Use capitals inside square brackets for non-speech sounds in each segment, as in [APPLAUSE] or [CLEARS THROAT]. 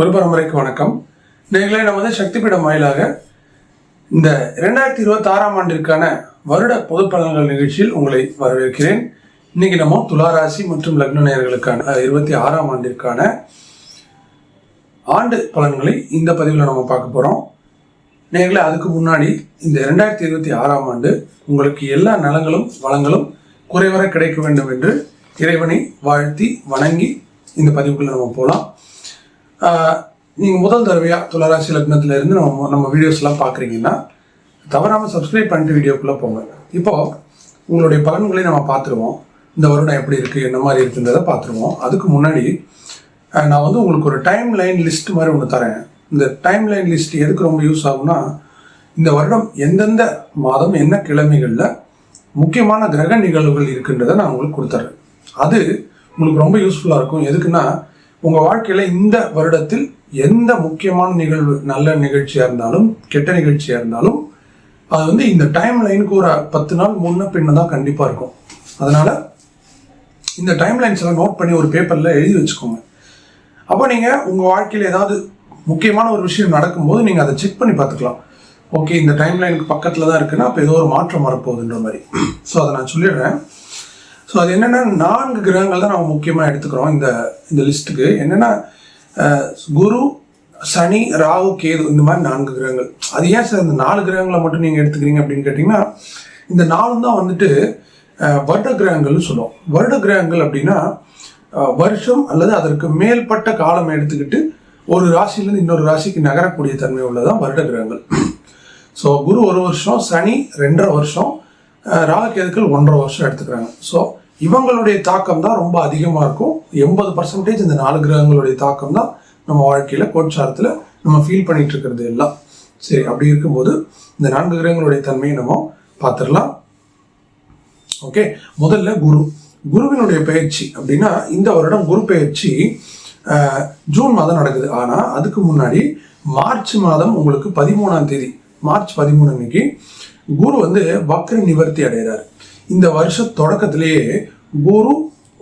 ஒரு பரம்பரைக்கு வணக்கம். நீங்களே நம்ம வந்து சக்தி பீடம் வாயிலாக இந்த ரெண்டாயிரத்தி இருபத்தி ஆறாம் ஆண்டிற்கான வருட பொது பலன்கள் நிகழ்ச்சியில் உங்களை வரவேற்கிறேன். இன்னைக்கு நம்ம துளாராசி மற்றும் லக்ன நேயர்களுக்கான இருபத்தி ஆறாம் ஆண்டிற்கான ஆண்டு பலன்களை இந்த பதிவில் நம்ம பார்க்க போகிறோம் நேர்களை அதுக்கு முன்னாடி இந்த ரெண்டாயிரத்தி இருபத்தி ஆறாம் ஆண்டு உங்களுக்கு எல்லா நலங்களும் வளங்களும் குறைவர கிடைக்க வேண்டும் என்று இறைவனை வாழ்த்தி வணங்கி இந்த பதிவுக்குள்ள நம்ம போகலாம் நீங்கள் முதல் தடவையாக துளராசி லக்னத்துலேருந்து நம்ம நம்ம வீடியோஸ்லாம் பார்க்குறீங்கன்னா தவறாமல் சப்ஸ்கிரைப் பண்ணிட்டு வீடியோக்குள்ளே போங்க. இப்போது உங்களுடைய பலன்களை நம்ம பார்த்துருவோம். இந்த வருடம் எப்படி இருக்குது என்ன மாதிரி இருக்குன்றதை பார்த்துருவோம். அதுக்கு முன்னாடி நான் வந்து உங்களுக்கு ஒரு டைம் லைன் லிஸ்ட் மாதிரி ஒன்று தரேன். இந்த டைம் லைன் லிஸ்ட் எதுக்கு ரொம்ப யூஸ் ஆகும்னா இந்த வருடம் எந்தெந்த மாதம் என்ன கிழமைகளில் முக்கியமான கிரக நிகழ்வுகள் இருக்குன்றதை நான் உங்களுக்கு கொடுத்துட்றேன் அது உங்களுக்கு ரொம்ப யூஸ்ஃபுல்லாக இருக்கும். எதுக்குன்னா உங்கள் வாழ்க்கையில் இந்த வருடத்தில் எந்த முக்கியமான நிகழ்வு நல்ல நிகழ்ச்சியாக இருந்தாலும் கெட்ட நிகழ்ச்சியாக இருந்தாலும் அது வந்து இந்த டைம் லைனுக்கு ஒரு பத்து நாள் முன்ன பின்ன தான் கண்டிப்பாக இருக்கும். அதனால் இந்த டைம் லைன்ஸ் எல்லாம் நோட் பண்ணி ஒரு பேப்பரில் எழுதி வச்சுக்கோங்க. அப்போ நீங்கள் உங்கள் வாழ்க்கையில் ஏதாவது முக்கியமான ஒரு விஷயம் நடக்கும்போது நீங்கள் அதை செக் பண்ணி பார்த்துக்கலாம். ஓகே இந்த டைம் லைனுக்கு பக்கத்தில் தான் இருக்குன்னா அப்போ ஏதோ ஒரு மாற்றம் வரப்போகுதுன்ற மாதிரி. ஸோ அதை நான் சொல்லிடுறேன். ஸோ அது என்னென்னா நான்கு கிரகங்கள் தான் நம்ம முக்கியமாக எடுத்துக்கிறோம் இந்த இந்த லிஸ்ட்டுக்கு. என்னென்னா குரு சனி ராகு கேது இந்த மாதிரி நான்கு கிரகங்கள். அது ஏன் சார் இந்த நாலு கிரகங்களை மட்டும் நீங்கள் எடுத்துக்கிறீங்க அப்படின்னு கேட்டிங்கன்னா இந்த நாலும் தான் வந்துட்டு வருட கிரகங்கள்னு சொல்லுவோம். வருட கிரகங்கள் அப்படின்னா வருஷம் அல்லது அதற்கு மேல்பட்ட காலம் எடுத்துக்கிட்டு ஒரு ராசியிலேருந்து இன்னொரு ராசிக்கு நகரக்கூடிய தன்மை உள்ளதான் வருட கிரகங்கள். ஸோ குரு ஒரு வருஷம் சனி ரெண்டரை வருஷம் ராகு கேதுக்கள் ஒன்றரை வருஷம் எடுத்துக்கிறாங்க. ஸோ இவங்களுடைய தாக்கம் தான் ரொம்ப அதிகமாக இருக்கும். எண்பது பர்சன்டேஜ் இந்த நாலு கிரகங்களுடைய தாக்கம் தான் நம்ம வாழ்க்கையில் கோட்சாரத்தில் நம்ம ஃபீல் பண்ணிட்டு இருக்கிறது எல்லாம். சரி அப்படி இருக்கும்போது இந்த நான்கு கிரகங்களுடைய தன்மையை நம்ம பார்த்துடலாம். ஓகே முதல்ல குரு. குருவினுடைய பயிற்சி அப்படின்னா இந்த வருடம் குரு பயிற்சி அஹ், ஜூன் மாதம் நடக்குது. ஆனால் அதுக்கு முன்னாடி மார்ச் மாதம் உங்களுக்கு பதிமூணாம் தேதி மார்ச் பதிமூணு அன்னைக்கு குரு வந்து வக்ர நிவர்த்தி அடைகிறார். இந்த வருஷ தொடக்கத்திலேயே குரு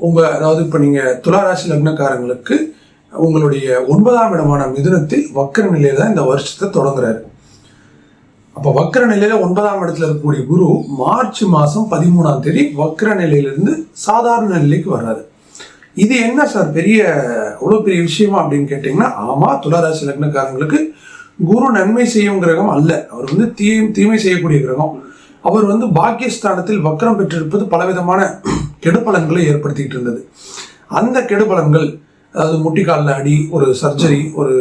உங்க அதாவது இப்போ நீங்க துளாராசி லக்னக்காரங்களுக்கு உங்களுடைய ஒன்பதாம் இடமான மிதுனத்தில் வக்கர நிலையில தான் இந்த வருஷத்தை தொடங்குறாரு. அப்போ வக்கர நிலையில ஒன்பதாம் இடத்துல இருக்கக்கூடிய குரு மார்ச் மாசம் பதிமூணாம் தேதி வக்கர நிலையிலிருந்து சாதாரண நிலைக்கு வர்றாரு. இது என்ன சார் பெரிய அவ்வளோ பெரிய விஷயமா அப்படின்னு கேட்டிங்கன்னா ஆமா துளாராசி லக்னக்காரங்களுக்கு குரு நன்மை செய்யும் கிரகம் அல்ல. அவர் வந்து தீ தீமை செய்யக்கூடிய கிரகம். அவர் வந்து பாக்கியஸ்தானத்தில் வக்கரம் பெற்றிருப்பது பலவிதமான [CLEARS THROAT] கெடுபலன்களை ஏற்படுத்திட்டு இருந்தது. அந்த கெடுபலன்கள் அதாவது முட்டிக்காலில் அடி ஒரு சர்ஜரி ஒரு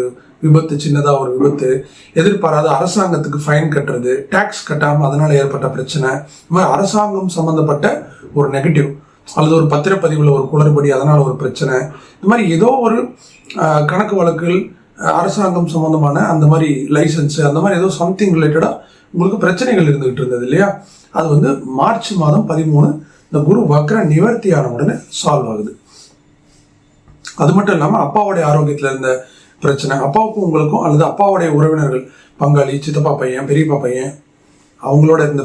விபத்து சின்னதாக ஒரு விபத்து எதிர்பாராத அரசாங்கத்துக்கு ஃபைன் கட்டுறது டேக்ஸ் கட்டாமல் அதனால் ஏற்பட்ட பிரச்சனை இது மாதிரி அரசாங்கம் சம்மந்தப்பட்ட ஒரு நெகட்டிவ் அல்லது ஒரு பத்திரப்பதிவில் ஒரு குளறுபடி அதனால் ஒரு பிரச்சனை. இது மாதிரி ஏதோ ஒரு கணக்கு வழக்குகள் அரசாங்கம் சம்மந்தமான அந்த மாதிரி லைசன்ஸ் அந்த மாதிரி ஏதோ சம்திங் ரிலேட்டடாக உங்களுக்கு பிரச்சனைகள் இருந்துகிட்டு இருந்தது இல்லையா? அது வந்து மார்ச் மாதம் பதிமூணு இந்த குரு வக்ர நிவர்த்தி ஆன உடனே சால்வ் ஆகுது. அது மட்டும் இல்லாமல் அப்பாவுடைய ஆரோக்கியத்தில் இருந்த பிரச்சனை அப்பாவுக்கும் உங்களுக்கும் அல்லது அப்பாவுடைய உறவினர்கள் பங்காளி சித்தப்பா பையன் பெரியப்பா பையன் அவங்களோட இருந்த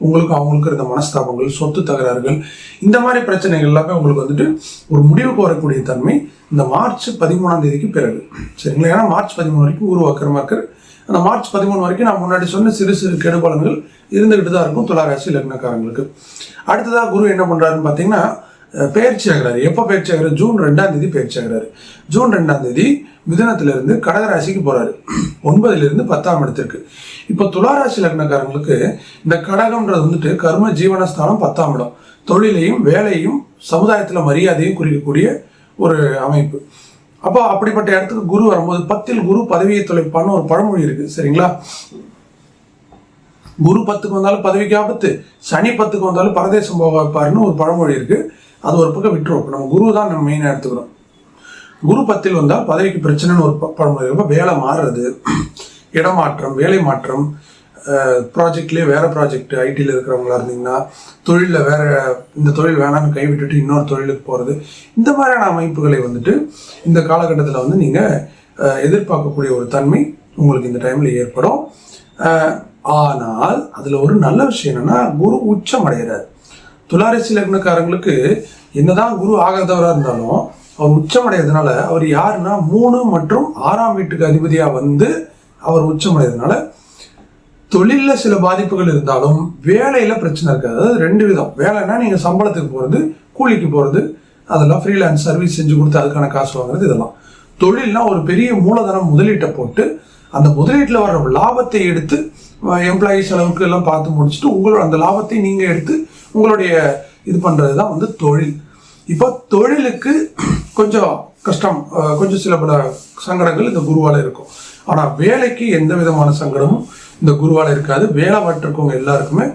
உங்களுக்கும் அவங்களுக்கும் இருந்த மனஸ்தாபங்கள் சொத்து தகராறுகள் இந்த மாதிரி பிரச்சனைகள் எல்லாமே உங்களுக்கு வந்துட்டு ஒரு முடிவுக்கு வரக்கூடிய தன்மை இந்த மார்ச் பதிமூணாம் தேதிக்கு பிறகு. சரிங்களா? ஏன்னா மார்ச் பதிமூணு வரைக்கும் குரு மக்கள் அந்த மார்ச் பதிமூணு வரைக்கும் நான் முன்னாடி சொன்ன சிறு சிறு கெடுபலன்கள் இருந்துகிட்டு தான் இருக்கும் துளாராசி லக்னக்காரங்களுக்கு. அடுத்ததாக குரு என்ன பண்ணுறாருன்னு பார்த்தீங்கன்னா பயிற்சி ஆகிறாரு. எப்போ பயிற்சி ஆகிறாரு? ஜூன் ரெண்டாம் தேதி பயிற்சி ஆகிறாரு. ஜூன் ரெண்டாம் தேதி மிதனத்திலிருந்து கடகராசிக்கு போறாரு. ஒன்பதுலேருந்து பத்தாம் இடத்திற்கு. இப்போ துளாராசி லக்னக்காரங்களுக்கு இந்த கடகம்ன்றது வந்துட்டு கர்ம ஜீவனஸ்தானம் பத்தாம் இடம். தொழிலையும் வேலையும் சமுதாயத்தில் மரியாதையும் குறிக்கக்கூடிய ஒரு அமைப்பு. அப்போ அப்படிப்பட்ட இடத்துக்கு குரு வரும்போது பத்தில் குரு பதவியை தொலைப்பான்னு ஒரு பழமொழி இருக்கு சரிங்களா? குரு பத்துக்கு வந்தாலும் பதவிக்கு ஆபத்து சனி பத்துக்கு வந்தாலும் பரதேசம் போக வைப்பாருன்னு ஒரு பழமொழி இருக்கு. அது ஒரு பக்கம் விட்டுருவோம் நம்ம குரு தான் நம்ம மெயினாக எடுத்துக்கிறோம். குரு பத்தில் வந்தால் பதவிக்கு பிரச்சனைன்னு ஒரு பழமொழி இருக்கும் வேலை மாறுறது இடமாற்றம் வேலை மாற்றம் ப்ராஜெக்ட்லேயே வேறு ப்ராஜெக்ட் ஐடியில் இருக்கிறவங்களா இருந்தீங்கன்னா தொழிலில் வேறு இந்த தொழில் வேணாம்னு கைவிட்டுட்டு இன்னொரு தொழிலுக்கு போகிறது இந்த மாதிரியான அமைப்புகளை வந்துட்டு இந்த காலகட்டத்தில் வந்து நீங்கள் எதிர்பார்க்கக்கூடிய ஒரு தன்மை உங்களுக்கு இந்த டைமில் ஏற்படும். ஆனால் அதில் ஒரு நல்ல விஷயம் என்னென்னா குரு உச்சம் அடைகிறார் துளாரசி லக்னக்காரங்களுக்கு என்னதான் குரு ஆகாதவராக இருந்தாலும் அவர் உச்சம் அடைகிறதுனால அவர் யாருன்னா மூணு மற்றும் ஆறாம் வீட்டுக்கு அதிபதியாக வந்து அவர் உச்சம் அடைகிறதுனால தொழில்ல சில பாதிப்புகள் இருந்தாலும் வேலையில பிரச்சனை இருக்காது. அதாவது ரெண்டு விதம். வேலைன்னா நீங்க சம்பளத்துக்கு போறது கூலிக்கு போறது அதெல்லாம் ஃப்ரீலான்ஸ் சர்வீஸ் செஞ்சு கொடுத்து அதுக்கான காசு வாங்குறது இதெல்லாம். தொழில்னா ஒரு பெரிய மூலதனம் முதலீட்டை போட்டு அந்த முதலீட்டில் வர்ற லாபத்தை எடுத்து எம்ப்ளாயி செலவுக்கு எல்லாம் பார்த்து முடிச்சுட்டு உங்களோட அந்த லாபத்தை நீங்கள் எடுத்து உங்களுடைய இது பண்ணுறது தான் வந்து தொழில். இப்போ தொழிலுக்கு கொஞ்சம் கஷ்டம். கொஞ்சம் சில பல சங்கடங்கள் இந்த குருவால் இருக்கும். ஆனால் வேலைக்கு எந்த விதமான சங்கடமும் இந்த குருவால் இருக்காது. வேலை பட்டிருக்கவங்க எல்லாருக்குமே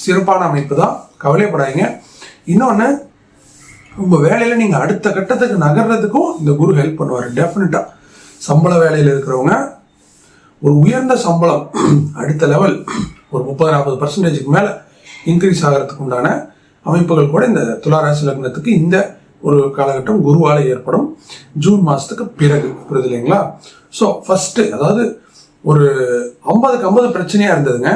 சிறப்பான அமைப்பு தான் கவலைப்படாதீங்க. இன்னொன்று உங்கள் வேலையில் நீங்கள் அடுத்த கட்டத்துக்கு நகர்றதுக்கும் இந்த குரு ஹெல்ப் பண்ணுவார். டெஃபினட்டாக சம்பள வேலையில் இருக்கிறவங்க ஒரு உயர்ந்த சம்பளம் அடுத்த லெவல் ஒரு முப்பது நாற்பது பர்சன்டேஜுக்கு மேலே இன்க்ரீஸ் ஆகிறதுக்கு உண்டான அமைப்புகள் கூட இந்த துளாராசி லக்னத்துக்கு இந்த ஒரு காலகட்டம் குருவால் ஏற்படும். ஜூன் மாதத்துக்கு பிறகு. புரியுது இல்லைங்களா? ஸோ ஃபஸ்ட்டு அதாவது ஒரு ஐம்பதுக்கு ஐம்பது பிரச்சனையா இருந்ததுங்க.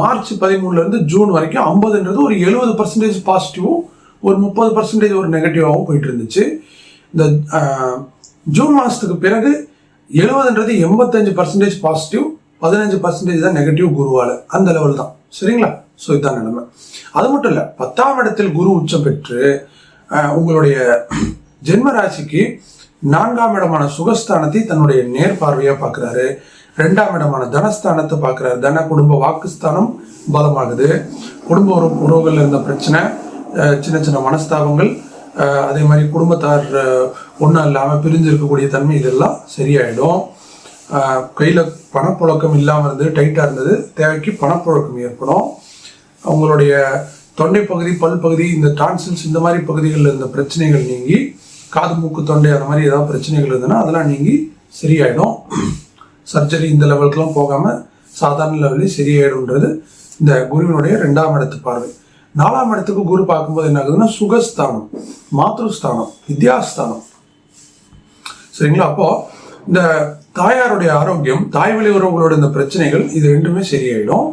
மார்ச் பதிமூணுலேருந்து ஜூன் வரைக்கும் ஐம்பதுன்றது ஒரு எழுபது பர்சன்டேஜ் பாசிட்டிவும் ஒரு முப்பது பர்சன்டேஜ் ஒரு நெகட்டிவாகவும் போயிட்டு இருந்துச்சு. இந்த ஜூன் மாதத்துக்கு பிறகு எழுபதுன்றது எண்பத்தஞ்சு பர்சன்டேஜ் பாசிட்டிவ் பதினஞ்சு பர்சன்டேஜ் தான் நெகட்டிவ் குருவால். அந்த லெவல் தான். சரிங்களா? ஸோ இதுதான் நிலைமை. அது மட்டும் இல்லை பத்தாம் இடத்தில் குரு உச்சம் பெற்று உங்களுடைய ஜென்ம ராசிக்கு நான்காம் இடமான சுகஸ்தானத்தை தன்னுடைய நேர்பார்வையாக பார்க்குறாரு. ரெண்டாம் இடமான தனஸ்தானத்தை பார்க்குறாரு. தன குடும்ப வாக்குஸ்தானம் பலமாகுது. குடும்ப உறவு உறவுகளில் இருந்த பிரச்சனை சின்ன சின்ன மனஸ்தாபங்கள் அதே மாதிரி குடும்பத்தார் ஒன்றும் இல்லாமல் பிரிஞ்சிருக்கக்கூடிய தன்மை இதெல்லாம் சரியாயிடும். கையில் பணப்புழக்கம் இல்லாமல் இருந்தது டைட்டாக இருந்தது. தேவைக்கு பணப்புழக்கம் ஏற்படும். அவங்களுடைய தொண்டை பகுதி பல் பகுதி இந்த டான்சில்ஸ் இந்த மாதிரி பகுதிகளில் இருந்த பிரச்சனைகள் நீங்கி காது மூக்கு தொண்டை அந்த மாதிரி ஏதாவது பிரச்சனைகள் இருந்ததுன்னா அதெல்லாம் நீங்கி சரியாயிடும். சர்ஜரி இந்த லெவலுக்குலாம் போகாம சாதாரண லெவலில் சரியாயிடும்ன்றது இந்த குருவினுடைய ரெண்டாம் இடத்து பார்வை. நாலாம் இடத்துக்கு குரு பார்க்கும்போது என்ன ஆகுதுன்னா சுகஸ்தானம் மாத்ருஸ்தானம் வித்யாஸ்தானம். சரிங்களா? அப்போ இந்த தாயாருடைய ஆரோக்கியம் தாய் வழி உறவுகளோட இந்த பிரச்சனைகள் இது ரெண்டுமே சரியாயிடும்.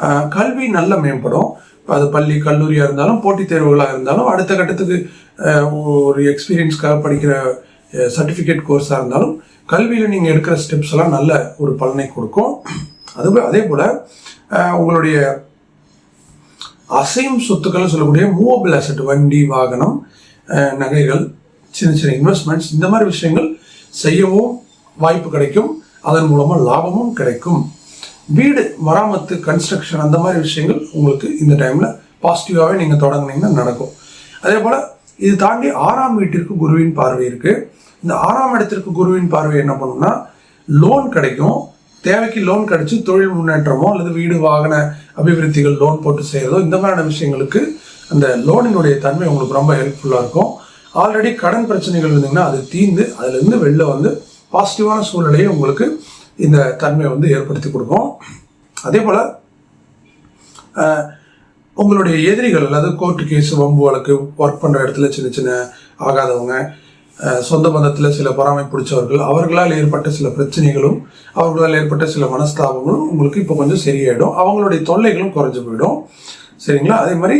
ஆஹ் கல்வி நல்ல மேம்படும். இப்போ அது பள்ளி கல்லூரியாக இருந்தாலும் போட்டித் தேர்வுகளாக இருந்தாலும் அடுத்த கட்டத்துக்கு ஆஹ் ஒரு எக்ஸ்பீரியன்ஸ்க்காக படிக்கிற சர்டிஃபிகேட் கோர்ஸாக இருந்தாலும் கல்வியில் நீங்கள் எடுக்கிற ஸ்டெப்ஸ் எல்லாம் நல்ல ஒரு பலனை கொடுக்கும். அது அதே போல் உங்களுடைய அசையும் சொத்துக்கள் சொல்லக்கூடிய மூவபிள் அசட் வண்டி வாகனம் நகைகள் சின்ன சின்ன இன்வெஸ்ட்மெண்ட்ஸ் இந்த மாதிரி விஷயங்கள் செய்யவும் வாய்ப்பு கிடைக்கும். அதன் மூலமாக லாபமும் கிடைக்கும். வீடு மராமத்து கன்ஸ்ட்ரக்ஷன் அந்த மாதிரி விஷயங்கள் உங்களுக்கு இந்த டைமில் பாசிட்டிவாகவே நீங்கள் தொடங்கினீங்கன்னா நடக்கும். அதே போல் இது தாண்டி ஆறாம் வீட்டிற்கு குருவின் பார்வை இருக்குது இந்த ஆறாம் இடத்திற்கு குருவின் பார்வை என்ன பண்ணும்னா லோன் கிடைக்கும். தேவைக்கு லோன் கிடைச்சி தொழில் முன்னேற்றமோ அல்லது வீடு வாகன அபிவிருத்திகள் லோன் போட்டு செய்யறதோ இந்த மாதிரியான விஷயங்களுக்கு அந்த லோனினுடைய தன்மை உங்களுக்கு ரொம்ப ஹெல்ப்ஃபுல்லாக இருக்கும். ஆல்ரெடி கடன் பிரச்சனைகள் இருந்தீங்கன்னா அது தீர்ந்து அதுலேருந்து வெளில வந்து பாசிட்டிவான சூழ்நிலையை உங்களுக்கு இந்த தன்மை வந்து ஏற்படுத்தி கொடுக்கும். அதே போல் உங்களுடைய எதிரிகள் அதாவது கோர்ட்டு கேஸ் வம்பு வழக்கு ஒர்க் பண்ணுற இடத்துல சின்ன சின்ன ஆகாதவங்க சொந்த பந்தத்தில் சில பொறாமை பிடிச்சவர்கள் அவர்களால் ஏற்பட்ட சில பிரச்சனைகளும் அவர்களால் ஏற்பட்ட சில மனஸ்தாபங்களும் உங்களுக்கு இப்போ கொஞ்சம் சரியாயிடும். அவங்களுடைய தொல்லைகளும் குறைஞ்சு போயிடும். சரிங்களா? அதே மாதிரி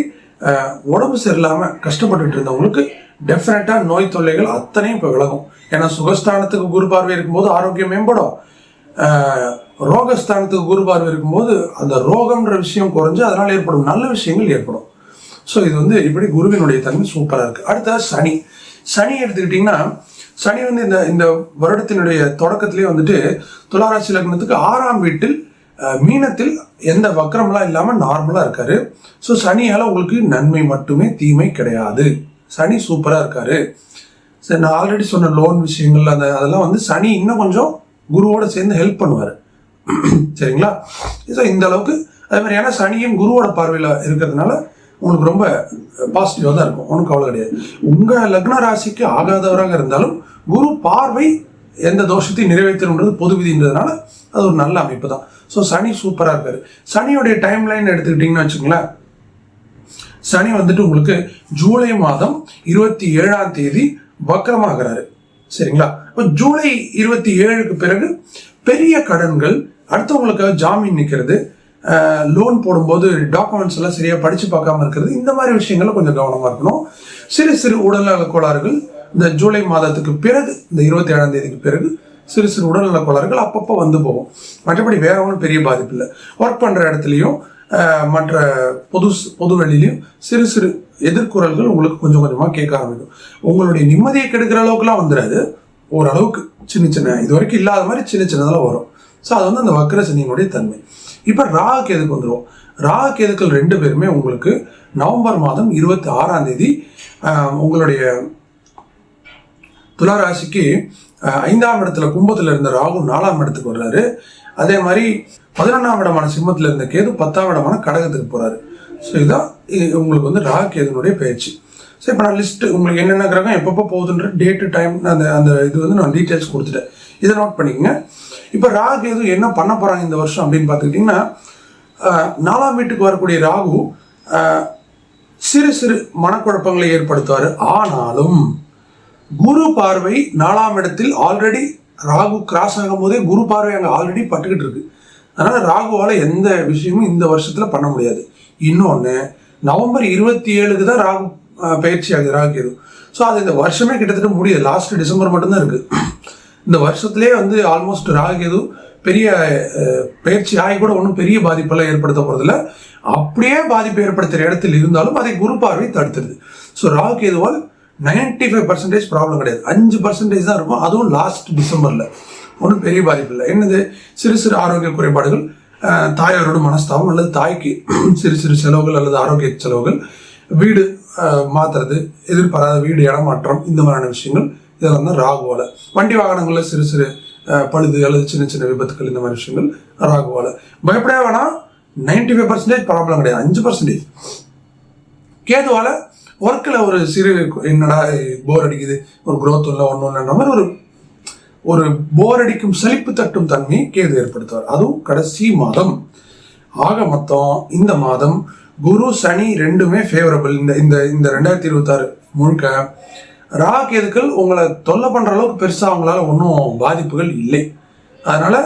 உடம்பு சரியில்லாமல் கஷ்டப்பட்டுட்டு இருந்தவங்களுக்கு டெஃபினட்டாக நோய் தொல்லைகள் அத்தனையும் இப்போ விலகும். ஏன்னா சுகஸ்தானத்துக்கு குரு பார்வை இருக்கும்போது ஆரோக்கியம் மேம்படும். ரோகஸ்தானத்துக்கு குரு பார்வை இருக்கும்போது அந்த ரோகம்ன்ற விஷயம் குறைஞ்சு அதனால் ஏற்படும். நல்ல விஷயங்கள் ஏற்படும். ஸோ இது வந்து இப்படி குருவினுடைய தன்மை சூப்பராக இருக்குது அடுத்தது சனி. சனி எடுத்துக்கிட்டிங்கன்னா சனி வந்து இந்த இந்த வருடத்தினுடைய தொடக்கத்திலே வந்துட்டு துளாராசி லக்னத்துக்கு ஆறாம் வீட்டில் மீனத்தில் எந்த வக்கரம்லாம் இல்லாமல் நார்மலாக இருக்காரு. ஸோ சனியால் உங்களுக்கு நன்மை மட்டுமே தீமை கிடையாது. சனி சூப்பராக இருக்காரு. சரி நான் ஆல்ரெடி சொன்ன லோன் விஷயங்கள் அந்த அதெல்லாம் வந்து சனி இன்னும் கொஞ்சம் குருவோட சேர்ந்து ஹெல்ப் பண்ணுவார். [CLEARS THROAT] சரிங்களா? ஸோ இந்த அளவுக்கு அதே மாதிரி ஏன்னா சனியும் குருவோட பார்வையில் இருக்கிறதுனால உனக்கு ரொம்ப பாசிட்டிவாக தான் இருக்கும். ஒன்றும் கவலை கிடையாது. உங்கள் லக்ன ராசிக்கு ஆகாதவராக இருந்தாலும் குரு பார்வை எந்த தோஷத்தையும் நிறைவேற்றணுன்றது பொது விதின்றதுனால அது ஒரு நல்ல அமைப்பு தான். ஸோ சனி சூப்பராக இருக்காரு. சனியோடைய டைம் லைன் எடுத்துக்கிட்டிங்கன்னு வச்சுங்களேன் சனி வந்துட்டு உங்களுக்கு ஜூலை மாதம் இருபத்தி ஏழாம் தேதி வக்கரமாகிறாரு சரிங்களா? இப்போ ஜூலை இருபத்தி ஏழுக்கு பிறகு பெரிய கடன்கள் அடுத்தவங்களுக்காக ஜாமீன் நிற்கிறது லோன் போடும்போது டாக்குமெண்ட்ஸ் எல்லாம் சரியாக படித்து பார்க்காம இருக்கிறது. இந்த மாதிரி விஷயங்கள கொஞ்சம் கவனமாக இருக்கணும். சிறு சிறு உடல்நல கோளாறுகள் இந்த ஜூலை மாதத்துக்கு பிறகு இந்த இருபத்தி ஏழாம் தேதிக்கு பிறகு சிறு சிறு உடல்நல கோளாறுகள் அப்பப்போ வந்து போகும். மற்றபடி வேற ஒன்றும் பெரிய பாதிப்பு இல்லை. ஒர்க் பண்ணுற இடத்துலையும் மற்ற பொது பொது வழியிலையும் சிறு சிறு எதிர்குறல்கள் உங்களுக்கு கொஞ்சம் கொஞ்சமாக கேட்க ஆரம்பிக்கும். உங்களுடைய நிம்மதியை கெடுக்கிற அளவுக்குலாம் வந்துடாது. ஓரளவுக்கு சின்ன சின்ன இது வரைக்கும் இல்லாத மாதிரி சின்ன சின்னதெல்லாம் வரும். ஸோ அது வந்து அந்த வக்ர சனியினுடைய தன்மை. இப்போ ராகு கேதுக்கு வந்துடுவோம் ராகு கேதுக்கள் ரெண்டு பேருமே உங்களுக்கு நவம்பர் மாதம் இருபத்தி ஆறாம் தேதி உங்களுடைய துளாராசிக்கு ஐந்தாம் இடத்துல கும்பத்தில் இருந்த ராகு நாலாம் இடத்துக்கு வர்றாரு. அதே மாதிரி பதினொன்றாம் இடமான சிம்மத்தில் இருந்த கேது பத்தாம் இடமான கடகத்துக்கு போகிறாரு ஸோ இதுதான் உங்களுக்கு வந்து ராகு கேதுனுடைய பயிற்சி. ஸோ இப்போ நான் லிஸ்ட்டு உங்களுக்கு என்னென்ன கிரகம் எப்பப்போ போகுதுன்ற டேட்டு டைம் அந்த அந்த இது வந்து நான் டீட்டெயில்ஸ் கொடுத்துட்டேன். இதை நோட் பண்ணிக்கங்க. இப்போ ராகு எதுவும் என்ன பண்ண போகிறாங்க இந்த வருஷம் அப்படின்னு பார்த்துக்கிட்டிங்கன்னா நாலாம் வீட்டுக்கு வரக்கூடிய ராகு சிறு சிறு மனக்குழப்பங்களை ஏற்படுத்துவார். ஆனாலும் குரு பார்வை நாலாம் இடத்தில் ஆல்ரெடி ராகு கிராஸ் ஆகும் போதே குரு பார்வை அங்கே ஆல்ரெடி பட்டுக்கிட்டு இருக்கு. அதனால் ராகுவால் எந்த விஷயமும் இந்த வருஷத்தில் பண்ண முடியாது. இன்னொன்று நவம்பர் இருபத்தி ஏழுக்கு தான் ராகு பயிற்சி ஆகுது ராகு ஸோ அது இந்த வருஷமே கிட்டத்தட்ட முடியுது லாஸ்ட் டிசம்பர் மட்டும்தான் இருக்கு. இந்த வருஷத்துலேயே வந்து ஆல்மோஸ்ட் ராகு பெரிய பயிற்சி ஆகி கூட ஒன்றும் பெரிய பாதிப்பெல்லாம் ஏற்படுத்த போகிறதில்ல அப்படியே பாதிப்பு ஏற்படுத்துகிற இடத்தில் இருந்தாலும் அதை குரு பார்வை தடுத்துருது. ஸோ ராகு கேதுவால் நைன்டி ஃபைவ் பர்சன்டேஜ் ப்ராப்ளம் கிடையாது. அஞ்சு பர்சன்டேஜ் தான் இருக்கும். அதுவும் லாஸ்ட் டிசம்பரில் ஒன்றும் பெரிய பாதிப்பு இல்லை. என்னது? சிறு சிறு ஆரோக்கிய குறைபாடுகள் தாயாரோட மனஸ்தாபம் அல்லது தாய்க்கு சிறு சிறு செலவுகள் அல்லது ஆரோக்கிய செலவுகள் வீடு மாற்றுறது மாத்துறது எதிர்பாராத வீடு இடமாற்றம் இந்த மாதிரியான விஷயங்கள். இதெல்லாம் தான் ராகுவால. வண்டி வாகனங்களில் சிறு சிறு பழுது அல்லது சின்ன சின்ன விபத்துக்கள் இந்த மாதிரி விஷயங்கள் ராகுவால. பயப்படவே வேணாம். நைன்டி ஃபைவ் பர்சன்டேஜ் ப்ராப்ளம் கிடையாது. அஞ்சு பர்சன்டேஜ் கேதுவால ஒர்க்கில் ஒரு சிறு என்னடா போர் அடிக்குது ஒரு குரோத் இல்லை ஒன்றும் இல்லைன்ற மாதிரி ஒரு ஒரு போர் அடிக்கும் சலிப்பு தட்டும் தன்மையை கேது ஏற்படுத்துவார். அதுவும் கடைசி மாதம். ஆக மொத்தம் இந்த மாதம் குரு சனி ரெண்டுமே ஃபேவரபிள் இந்த இந்த இந்த ரெண்டாயிரத்தி இருபத்தாறு முழுக்க ரா கேதுக்கள் உங்களை தொல்லை பண்ணுற அளவுக்கு பெருசாக அவங்களால ஒன்றும் பாதிப்புகள் இல்லை. அதனால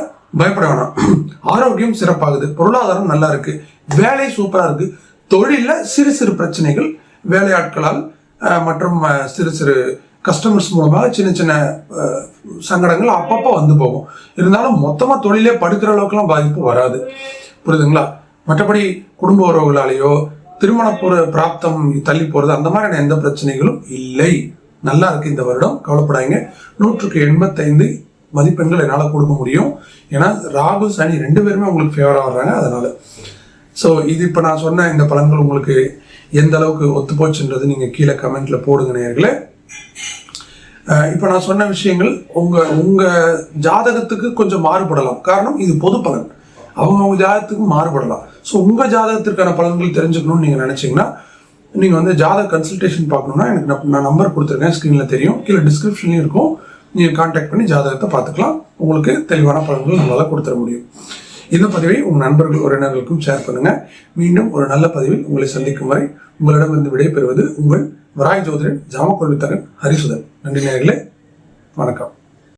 பயப்பட வேணாம். ஆரோக்கியம் சிறப்பாகுது. பொருளாதாரம் நல்லா இருக்கு. வேலை சூப்பராக இருக்கு. தொழிலில் சிறு சிறு பிரச்சனைகள் வேலையாட்களால் மற்றும் சிறு சிறு கஸ்டமர்ஸ் மூலமாக சின்ன சின்ன சங்கடங்கள் அப்பப்போ வந்து போகும். இருந்தாலும் மொத்தமாக தொழிலே படுக்கிற அளவுக்குலாம் பாதிப்பு வராது. புரியுதுங்களா? மற்றபடி குடும்ப உறவுகளாலேயோ திருமண பிராப்தம் தள்ளி போறது அந்த மாதிரியான எந்த பிரச்சனைகளும் இல்லை. நல்லா இருக்கு இந்த வருடம். கவலைப்படாதீங்க. நூற்றுக்கு எண்பத்தைந்து மதிப்பெண்கள் என்னால் கொடுக்க முடியும். ஏன்னா ராகு சனி ரெண்டு பேருமே உங்களுக்கு ஃபேவராக வர்றாங்க அதனால. ஸோ இது இப்போ நான் சொன்ன இந்த பலன்கள் உங்களுக்கு எந்த அளவுக்கு ஒத்து போச்சுன்றது நீங்கள் கீழே கமெண்ட்ல போடுங்க நேயர்களே. இப்போ நான் சொன்ன விஷயங்கள் உங்கள் உங்கள் ஜாதகத்துக்கு கொஞ்சம் மாறுபடலாம். காரணம் இது பொது பலன். அவங்கவுங்க ஜாதகத்துக்கும் ஜாதகத்துக்கு மாறுபடலாம். ஸோ உங்கள் ஜாதகத்திற்கான பலன்கள் தெரிஞ்சுக்கணும்னு நீங்கள் நினச்சிங்கன்னா நீங்கள் வந்து ஜாதக கன்சல்டேஷன் பார்க்கணும்னா எனக்கு நான் நான் நம்பர் கொடுத்துருக்கேன் ஸ்க்ரீனில் தெரியும். கீழே டிஸ்கிரிப்ஷன்லையும் இருக்கும். நீங்கள் காண்டாக்ட் பண்ணி ஜாதகத்தை பார்த்துக்கலாம். உங்களுக்கு தெளிவான பலன்கள் நம்மளால் கொடுத்துட முடியும். இந்த பதிவை உங்கள் நண்பர்கள் உறவினர்களுக்கும் ஷேர் பண்ணுங்கள் மீண்டும் ஒரு நல்ல பதிவில் உங்களை சந்திக்கும் வரை உங்களிடமிருந்து விடைபெறுவது உங்கள் வராய் ஜோதிடன் ஜாமக்கொள்வித்தகன் ஹரிசுதன். நன்றி நேர்களே வணக்கம்.